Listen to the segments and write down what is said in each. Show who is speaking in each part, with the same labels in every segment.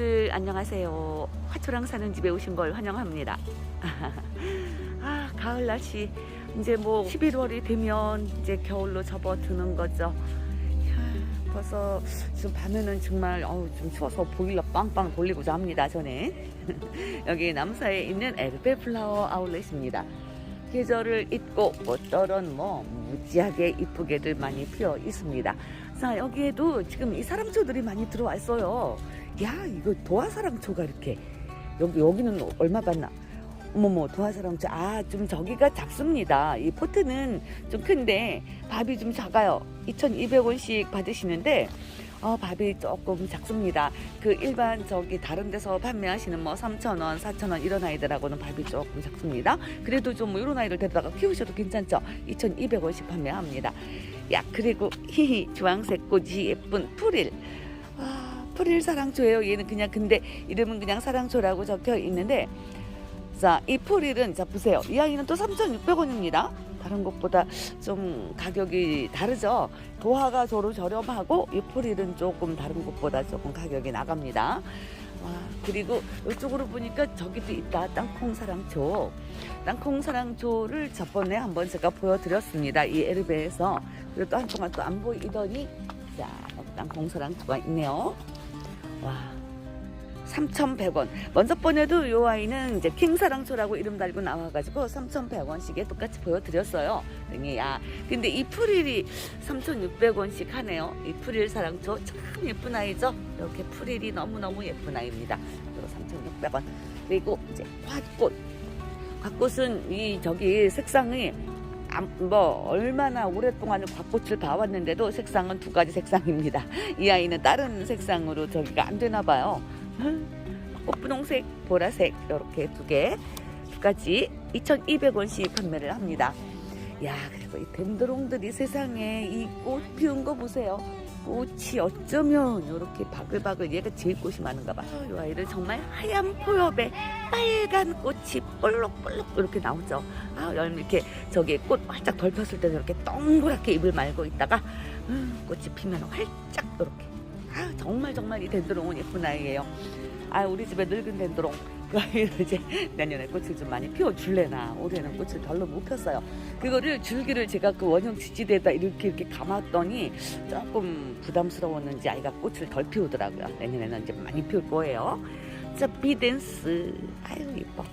Speaker 1: 여러분들 안녕하세요. 화초랑 사는 집에 오신 걸 환영합니다. 아, 가을 날씨 이제 뭐 11월이 되면 이제 겨울로 접어드는 거죠. 벌써 지금 밤에는 정말 어우 좀 추워서 보일러 빵빵 돌리고자 합니다. 저는 여기 남사에 있는 에르베 플라워 아울렛입니다. 계절을 잊고 꽃들은 뭐 무지하게 이쁘게들 많이 피어 있습니다. 자 여기에도 지금 이 사랑초들이 많이 들어와 있어요. 야 이거 도화사랑초가 이렇게 여기 여기는 얼마 받나? 어머머 도화사랑초 아 좀 저기가 작습니다. 이 포트는 좀 큰데 밥이 좀 작아요. 2,200원씩 받으시는데 어, 밥이 조금 작습니다. 그 일반 저기 다른 데서 판매하시는 뭐 3,000원, 4,000원 이런 아이들하고는 밥이 조금 작습니다. 그래도 좀 뭐 이런 아이들 데려다가 키우셔도 괜찮죠. 2,200원씩 판매합니다. 야 그리고 히히 주황색 꽃이 예쁜 프릴. 아, 프릴 사랑초예요. 얘는 그냥 근데 이름은 그냥 사랑초라고 적혀 있는데 자, 이 프릴은 자 보세요. 이 아이는 또 3,600원입니다. 다른 것보다 좀 가격이 다르죠. 도화가 저로 저렴하고 이 프릴은 조금 다른 것보다 조금 가격이 나갑니다. 와, 그리고 이쪽으로 보니까 저기도 있다. 땅콩 사랑초. 땅콩 사랑초를 저번에 한번 제가 보여드렸습니다. 이 에르베에서. 그리고 또 한동안 또 안 보이더니 자, 땅콩 사랑초가 있네요. 와. 3,100원. 먼저 번에도 이 아이는 이제 킹사랑초라고 이름 달고 나와가지고 3,100원씩에 똑같이 보여드렸어요. 그러니 야, 근데 이 프릴이 3,600원씩 하네요. 이 프릴 사랑초 참 예쁜 아이죠. 이렇게 프릴이 너무너무 예쁜 아이입니다. 그리고 3,600원. 그리고 이제 화꽃. 곽꽃은 이 저기 색상이 암- 뭐 얼마나 오랫동안 곽꽃을 봐왔는데도 색상은 두 가지 색상입니다. 이 아이는 다른 색상으로 저기가 안 되나 봐요. 꽃분홍색, 보라색 이렇게 두 개, 두 가지 2,200원씩 판매를 합니다. 야, 그리고 이 덴드롱들이 세상에 이 꽃 피운 거 보세요. 꽃이 어쩌면 이렇게 바글바글 얘가 제일 꽃이 많은가 봐. 이 아이를 정말 하얀 포엽에 빨간 꽃이 볼록볼록 이렇게 나오죠. 아, 이렇게 저기 꽃 활짝 덜 폈을 때는 이렇게 동그랗게 잎을 말고 있다가 음, 꽃이 피면 활짝 이렇게. 아, 정말 정말 이 덴드롱은 예쁜 아이예요. 아, 우리 집에 늙은 덴드롱. 그 아이를 이제 내년에 꽃을 좀 많이 피워줄래나. 올해는 꽃을 별로 못 폈어요. 그거를 줄기를 제가 그 원형 지지대에다 이렇게 이렇게 감았더니 조금 부담스러웠는지 아이가 꽃을 덜 피우더라고요. 내년에는 이제 많이 피울 거예요. 자, 비댄스. 아유, 이뻐.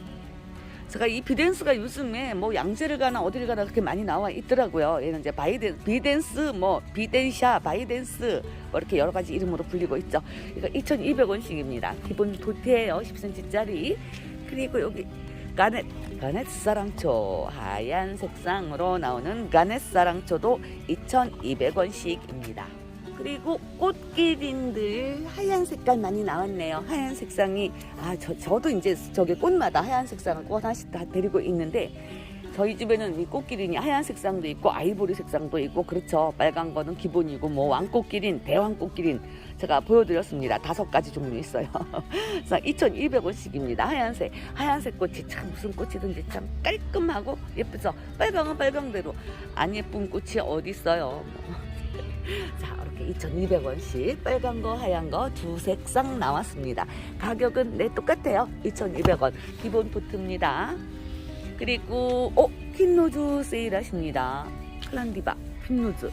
Speaker 1: 제가 이 비댄스가 요즘에 뭐 양재를 가나 어디를 가나 그렇게 많이 나와 있더라고요. 얘는 이제 바이댄, 비댄스, 뭐 비댄샤, 바이댄스 뭐 이렇게 여러 가지 이름으로 불리고 있죠. 이거 2,200원씩입니다. 기본 도태예요. 10cm짜리. 그리고 여기 가넷, 가넷 사랑초 하얀 색상으로 나오는 가넷 사랑초도 2,200원씩입니다. 그리고 꽃기린들 하얀 색깔 많이 나왔네요. 하얀 색상이 아 저 저도 이제 저기 꽃마다 하얀 색상을 꽃 하나씩 다 데리고 있는데 저희 집에는 이 꽃기린이 하얀 색상도 있고 아이보리 색상도 있고 그렇죠. 빨간 거는 기본이고 뭐 왕꽃기린, 대왕꽃기린 제가 보여드렸습니다. 다섯 가지 종류 있어요. 자, 2,200원씩입니다. 하얀색. 하얀색 꽃이 참 무슨 꽃이든지 참 깔끔하고 예쁘죠. 빨강은 빨강대로 안 예쁜 꽃이 어디 있어요. 자, 이렇게 2,200원씩 빨간 거, 하얀 거 두 색상 나왔습니다. 가격은 네 똑같아요. 2,200원. 기본 포트입니다. 그리고 어, 핀노즈 세일하십니다. 칼란디바 핀노즈.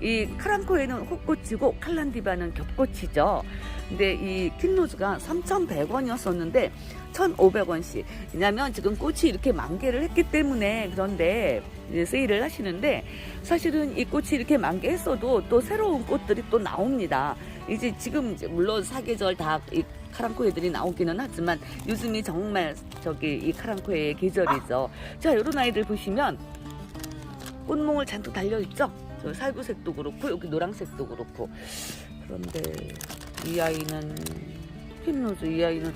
Speaker 1: 이 카랑코에는 호꽃이고 칼란디바는 겹꽃이죠. 근데 이 킨노즈가 3,100원이었었는데 1,500원씩. 왜냐면 지금 꽃이 이렇게 만개를 했기 때문에 그런데 세일을 하시는데 사실은 이 꽃이 이렇게 만개했어도 또 새로운 꽃들이 또 나옵니다. 이제 지금 이제 물론 사계절 다 이 카랑코 애들이 나오기는 하지만 요즘이 정말 저기 이 카랑코의 계절이죠. 자, 이런 아이들 보시면 꽃몽을 잔뜩 달려 있죠. 저 살구색도 그렇고 여기 노란색도 그렇고 그런데 이 아이는 킬로즈 이 아이는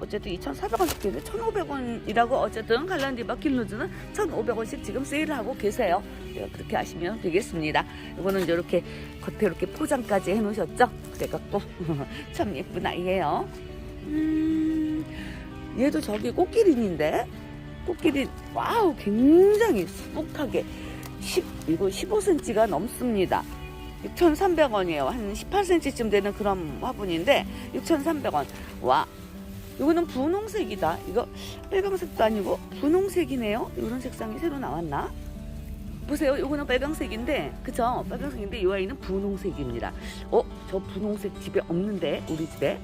Speaker 1: 어쨌든 2,400원씩 되는데 1,500원이라고 어쨌든 갈란디바 킬로즈는 1,500원씩 지금 세일을 하고 계세요. 네, 그렇게 하시면 되겠습니다. 이거는 이렇게 겉에 이렇게 포장까지 해놓으셨죠? 그래갖고 참 예쁜 아이예요. 음, 얘도 저기 꽃기린인데 꽃기린 와우 굉장히 수북하게 10 이거 15cm가 넘습니다. 6,300원이에요. 한 18cm쯤 되는 그런 화분인데 6,300원. 와, 이거는 분홍색이다. 이거 빨강색도 아니고 분홍색이네요. 이런 색상이 새로 나왔나? 보세요. 이거는 빨강색인데, 그쵸? 빨강색인데 이 아이는 분홍색입니다. 어, 저 분홍색 집에 없는데 우리 집에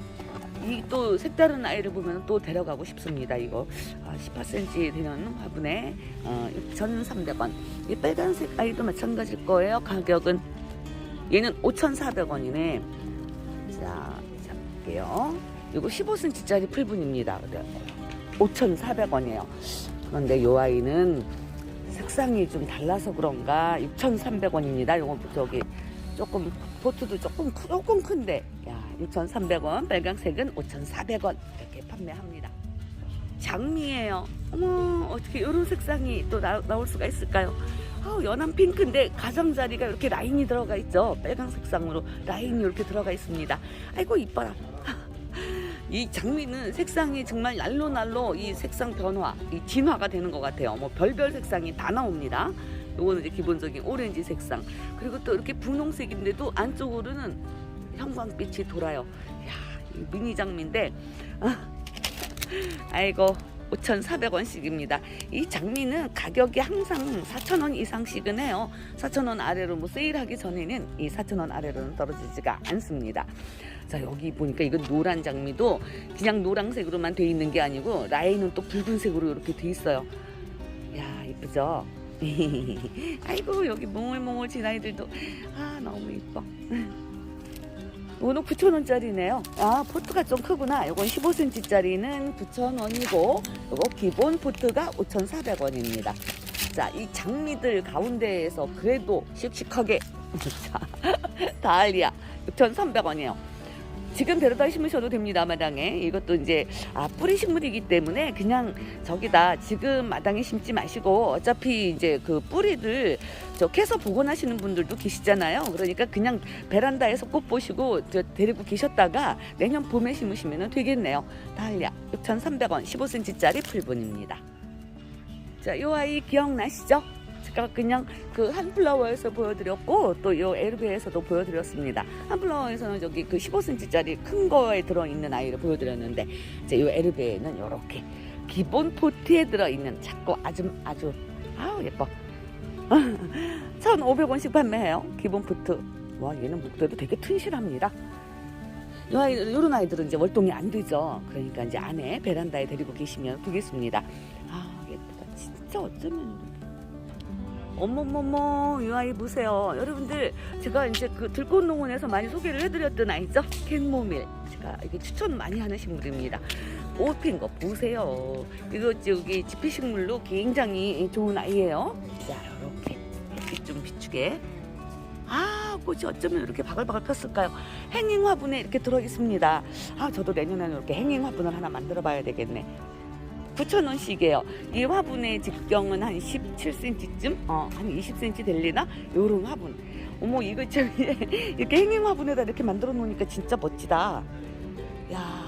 Speaker 1: 이 또 색다른 아이를 보면 또 데려가고 싶습니다. 이거 아, 18cm 되는 화분에 어, 6,300원. 이 빨간색 아이도 마찬가지일 거예요. 가격은 얘는 5,400원이네. 자, 잡을게요. 이거 15cm짜리 풀분입니다. 5,400원이에요. 그런데 이 아이는 색상이 좀 달라서 그런가 6,300원입니다. 요거 저기 조금 보트도 조금 크- 조금 큰데 야 6,300원 빨강색은 5,400원 이렇게 판매합니다. 장미예요. 어머 어떻게 이런 색상이 또 나, 나올 수가 있을까요? 아우, 연한 핑크인데 가장자리가 이렇게 라인이 들어가 있죠. 빨강 색상으로 라인이 이렇게 들어가 있습니다. 아이고 이뻐라. 이 장미는 색상이 정말 날로 날로 이 색상 변화, 이 진화가 되는 것 같아요. 뭐 별별 색상이 다 나옵니다. 요거는 이제 기본적인 오렌지 색상. 그리고 또 이렇게 분홍색인데도 안쪽으로는 형광빛이 돌아요. 야, 이 미니 장미인데, 아, 아이고. 5,400원씩입니다. 이 장미는 가격이 항상 4,000원 이상씩은 해요. 4,000원 아래로 뭐 세일하기 전에는 이 4,000원 아래로는 떨어지지가 않습니다. 자, 여기 보니까 이건 노란 장미도 그냥 노란색으로만 돼 있는 게 아니고 라인은 또 붉은색으로 이렇게 돼 있어요. 야, 이쁘죠? 아이고, 여기 몽글몽글 진 아이들도 아, 너무 이뻐. 이거는 9,000원짜리네요. 아, 포트가 좀 크구나. 이건 15cm짜리는 9,000원이고, 이거 기본 포트가 5,400원입니다. 자, 이 장미들 가운데에서 그래도 씩씩하게. 자, 다알리아 6,300원이에요. 지금 데려다 심으셔도 됩니다, 마당에. 이것도 이제, 아, 뿌리 식물이기 때문에 그냥 저기다 지금 마당에 심지 마시고 어차피 이제 그 뿌리를 저 캐서 복원하시는 분들도 계시잖아요. 그러니까 그냥 베란다에서 꽃 보시고 저 데리고 계셨다가 내년 봄에 심으시면 되겠네요. 다알리아 6,300원 15cm짜리 풀분입니다. 자, 요 아이 기억나시죠? 제가 그냥 그 한 플라워에서 보여드렸고 또 요 에르베에서도 보여드렸습니다. 한플라워에서는 저기 그 15cm짜리 큰 거에 들어있는 아이를 보여드렸는데 이제 요 에르베에는 요렇게 기본 포트에 들어있는 작고 아주 아주 아우 예뻐 1,500원씩 판매해요. 기본 포트. 와, 얘는 목대도 되게 튼실합니다. 이 아이들, 이런 아이들은 이제 월동이 안 되죠. 그러니까 이제 안에 베란다에 데리고 계시면 되겠습니다. 아, 예쁘다. 진짜 어쩌면. 어머머머, 이 아이 보세요. 여러분들, 제가 이제 그 들꽃농원에서 많이 소개를 해드렸던 아이죠? 캔모밀. 제가 이게 추천 많이 하는 식물입니다. 꽃핀 거 보세요. 이거 저기 지피식물로 굉장히 좋은 아이예요. 자, 이렇게 햇빛 좀 비추게. 아, 꽃이 어쩌면 이렇게 바글바글 폈을까요? 행잉 화분에 이렇게 들어 있습니다. 아, 저도 내년에는 이렇게 행잉 화분을 하나 만들어 봐야 되겠네. 9,000원씩이에요. 이 화분의 직경은 한 17cm쯤? 어, 한 20cm 될리나? 요런 화분. 어머, 이거 참, 이렇게 행잉 화분에다 이렇게 만들어 놓으니까 진짜 멋지다. 야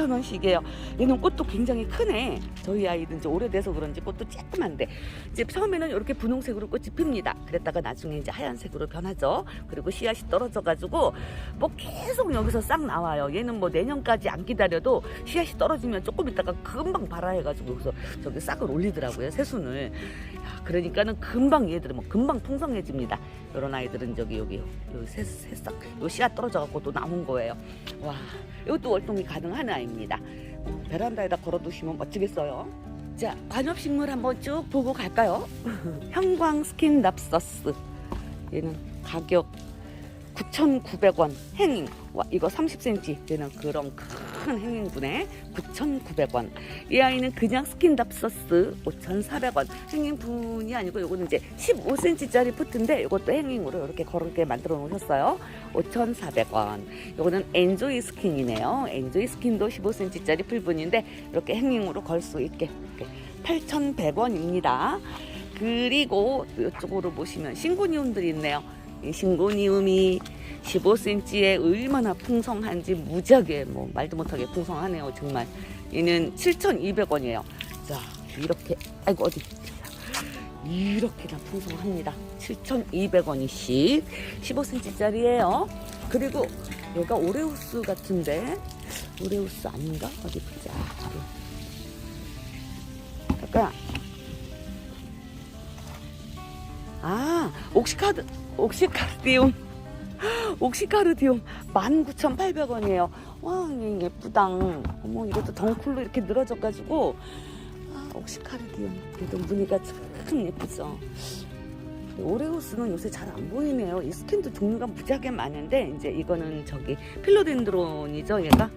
Speaker 1: 9,000원씩이에요. 얘는 꽃도 굉장히 크네. 저희 아이는 이제 오래돼서 그런지 꽃도 쬐끔한데 이제 처음에는 이렇게 분홍색으로 꽃이 핍니다. 그랬다가 나중에 이제 하얀색으로 변하죠. 그리고 씨앗이 떨어져가지고 뭐 계속 여기서 싹 나와요. 얘는 뭐 내년까지 안 기다려도 씨앗이 떨어지면 조금 있다가 금방 발아해가지고 여기서 저기 싹을 올리더라고요. 새순을. 야, 그러니까는 금방 얘들은 뭐 금방 풍성해집니다. 이런 아이들은 저기 여기 요 새, 새싹 요 씨앗 떨어져갖고 또 나온 거예요. 와 이것도 월동이 가능한 아이입니다. 어, 베란다에다 걸어두시면 멋지겠어요. 자, 관엽식물 한번 쭉 보고 갈까요? 형광 스킨 납서스. 얘는 가격 9,900원 행잉. 와, 이거 30cm 되는 그런 큰 행잉분에 9,900원. 이 아이는 그냥 스킨 납서스 5,400원. 행잉분이 아니고 이거는 이제 15cm짜리 포트인데 이것도 행잉으로 이렇게 거르게 만들어 놓으셨어요. 5,400원. 이거는 엔조이 스킨이네요. 엔조이 스킨도 15cm짜리 풀분인데 이렇게 행잉으로 걸 수 있게 이렇게 8,100원입니다. 그리고 이쪽으로 보시면 싱고니움들이 있네요. 이 싱고니움이 15cm에 얼마나 풍성한지 무지하게 뭐 말도 못하게 풍성하네요. 정말 얘는 7,200원이에요. 자 이렇게 아이고 어디 이렇게나 풍성합니다. 7,200원이씩 15cm짜리예요. 그리고 얘가 오레우스 같은데 오레우스 아닌가? 어디 보자. 약간 아 옥시카드 옥시카르디움 옥시카르디움 19,800원이에요. 와 예쁘당. 어머 이것도 덩쿨로 이렇게 늘어져가지고 아, 옥시카르디움 얘도 무늬가 참 예쁘죠. 오레오스는 요새 잘 안 보이네요. 이 스킨도 종류가 무지하게 많은데 이제 이거는 저기 필로덴드론이죠. 얘가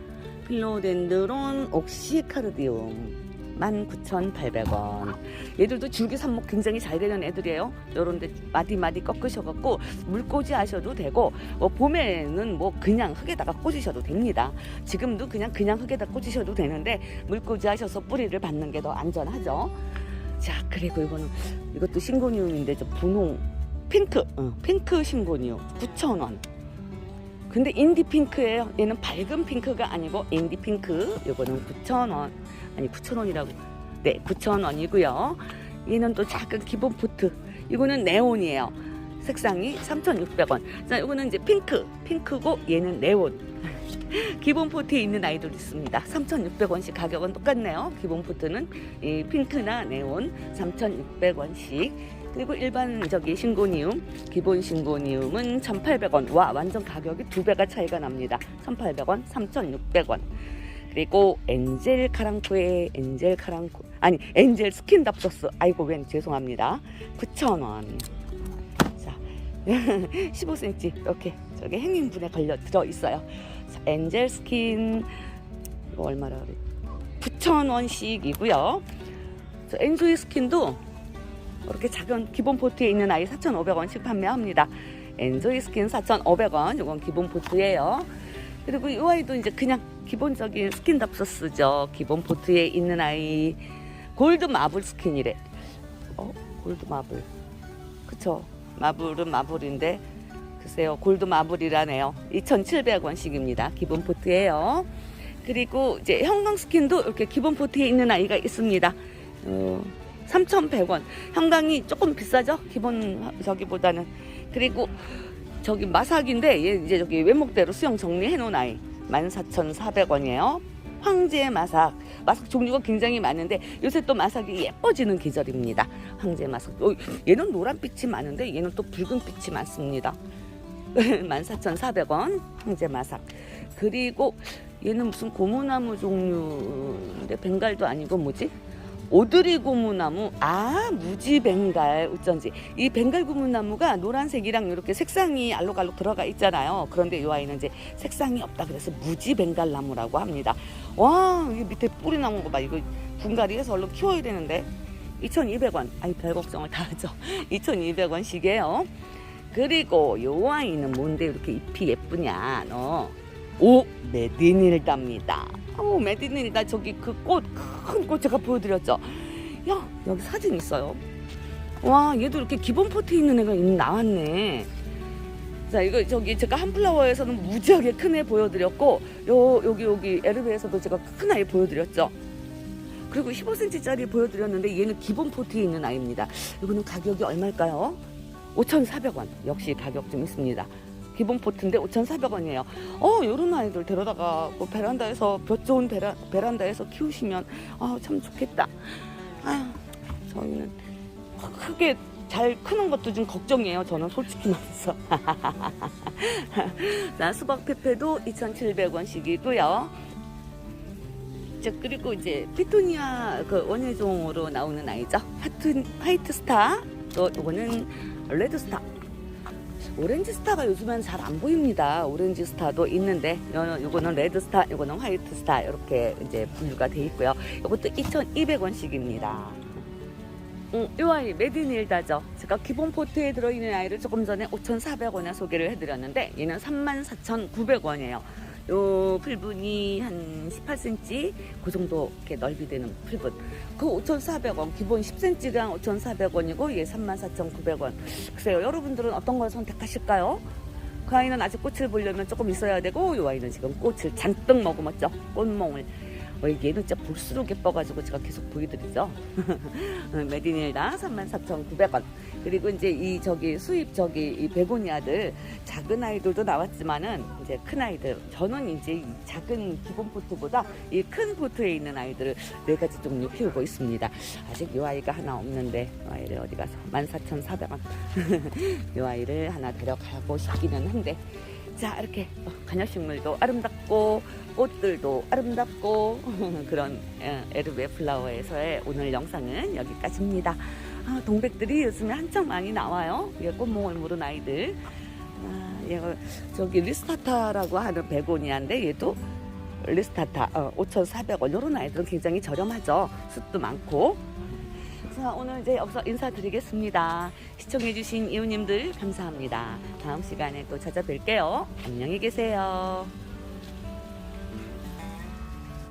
Speaker 1: 필로덴드론 옥시카르디움 19,800원. 얘들도 줄기 삽목 굉장히 잘 되는 애들이에요. 요런데 마디마디 꺾으셔갖고 물꽂이 하셔도 되고 뭐 봄에는 뭐 그냥 흙에다가 꽂으셔도 됩니다. 지금도 그냥 그냥 흙에다 꽂으셔도 되는데 물꽂이 하셔서 뿌리를 받는 게 더 안전하죠. 자 그리고 이거는 이것도 신고니움인데 저 분홍 핑크 어, 핑크 신고니움 9,000원. 근데 인디 핑크예요. 얘는 밝은 핑크가 아니고 인디 핑크. 요거는 9,000원. 아니 9,000원이라고. 네, 9,000원이고요. 얘는 또 작은 기본 포트. 이거는 네온이에요. 색상이 3,600원. 자, 이거는 이제 핑크. 핑크고 얘는 네온. 기본 포트에 있는 아이들 있습니다. 3,600원씩 가격은 똑같네요. 기본 포트는 이 핑크나 네온 3,600원씩. 그리고 일반 저기 신고니움, 기본 신고니움은 1,800원. 와, 완전 가격이 두 배가 차이가 납니다. 1,800원, 3,600원. 그리고 엔젤 카랑코의 엔젤 카랑코 아니 엔젤 스킨 답소스 아이고 웬 죄송합니다. 9,000원. 자 15cm 이렇게 저기 행인분에 걸려 들어 있어요. 자, 엔젤 스킨. 이거 얼마라 그래? 9,000원씩이고요. 저 엔조이 스킨도 이렇게 작은 기본 포트에 있는 아이 4,500원씩 판매합니다. 엔조이 스킨 4,500원 이건 기본 포트예요. 그리고 이 아이도 이제 그냥 기본적인 스킨 답소스죠. 기본 포트에 있는 아이 골드 마블 스킨이래. 어, 골드 마블. 그쵸? 마블은 마블인데 글쎄요, 골드 마블이라네요. 2,700원씩입니다. 기본 포트예요. 그리고 이제 형광 스킨도 이렇게 기본 포트에 있는 아이가 있습니다. 어, 3,100원. 형광이 조금 비싸죠? 기본 저기보다는. 그리고 저기 마삭인데 얘 이제 저기 외목대로 수영 정리해 놓은 아이 14,400원이에요. 황제 마삭. 마삭 종류가 굉장히 많은데 요새 또 마삭이 예뻐지는 계절입니다. 황제 마삭. 어, 얘는 노란빛이 많은데 얘는 또 붉은빛이 많습니다. 14,400원 황제 마삭. 그리고 얘는 무슨 고무나무 종류인데 벵갈도 아니고 뭐지? 오드리 고무나무 아 무지 벵갈 어쩐지. 이 벵갈 고무나무가 노란색이랑 이렇게 색상이 알록알록 들어가 있잖아요. 그런데 이 아이는 이제 색상이 없다. 그래서 무지 벵갈 나무라고 합니다. 와이 밑에 뿌리 나온 거봐. 이거 분갈이 해서 얼른 키워야 되는데. 2,200원. 아이 별 걱정을 다 하죠. 2,200원씩이에요. 그리고 요 아이는 뭔데 이렇게 잎이 예쁘냐 너 오, 메디닐다입니다. 오, 메디닐다 저기 그 꽃, 큰 꽃 제가 보여드렸죠. 야, 여기 사진 있어요. 와, 얘도 이렇게 기본 포트에 있는 애가 있- 나왔네. 자, 이거 저기 제가 한플라워에서는 무지하게 큰 애 보여드렸고, 요, 여기, 여기 에르베에서도 제가 큰 아이 보여드렸죠. 그리고 15cm짜리 보여드렸는데 얘는 기본 포트에 있는 아이입니다. 이거는 가격이 얼마일까요? 5,400원. 역시 가격 좀 있습니다. 기본 포트인데 5,400원이에요. 어, 요런 아이들 데려다가 뭐 베란다에서 볕 좋은 베라, 베란다에서 키우시면 아, 참 좋겠다. 아휴, 저희는 크게 잘 크는 것도 좀 걱정이에요. 저는 솔직히 말해서. 자, 수박 페페도 2,700원씩이고요. 자, 그리고 이제 피토니아 그 원예종으로 나오는 아이죠. 하트, 화이트 스타. 또 이거는 레드 스타. 오렌지 스타가 요즘엔 잘 안 보입니다. 오렌지 스타도 있는데 요- 요거는 레드 스타, 요거는 화이트 스타 이렇게 이제 분류가 돼 있고요. 이것도 2,200원씩입니다. 음, 이 아이 메디닐다죠. 제가 기본 포트에 들어있는 아이를 조금 전에 5,400원에 소개를 해드렸는데 얘는 34,900원이에요. 요 풀분이 한 18cm 그 정도 이렇게 넓이 되는 풀분. 그 5,400원 기본 10cm당 5,400원이고 얘 34,900원. 글쎄요 여러분들은 어떤 걸 선택하실까요? 그 아이는 아직 꽃을 보려면 조금 있어야 되고 이 아이는 지금 꽃을 잔뜩 머금었죠. 꽃몽을. 어, 얘는 진짜 볼수록 예뻐가지고 제가 계속 보여드리죠. 메디닐당 34,900원. 그리고 이제 이 저기 수입 저기 이 베고니아들 작은 아이들도 나왔지만은 이제 큰 아이들 저는 이제 이 작은 기본 포트보다 이 큰 포트에 있는 아이들을 네 가지 종류 키우고 있습니다. 아직 이 아이가 하나 없는데 이 아이를 어디 가서 14,400원. 이 아이를 하나 데려가고 싶기는 한데 자 이렇게 어, 관엽식물도 아름답고 꽃들도 아름답고 그런 어, 에르베 플라워에서의 오늘 영상은 여기까지입니다. 아, 동백들이 요즘에 한참 많이 나와요. 이게 꽃몽을 물은 아이들. 아, 얘가 저기 리스타타라고 하는 베고니아인데 얘도 리스타타 어, 5,400원 이런 아이들은 굉장히 저렴하죠. 숫도 많고. 자 오늘 이제 여기서 인사드리겠습니다. 시청해주신 이웃님들 감사합니다. 다음 시간에 또 찾아뵐게요. 안녕히 계세요.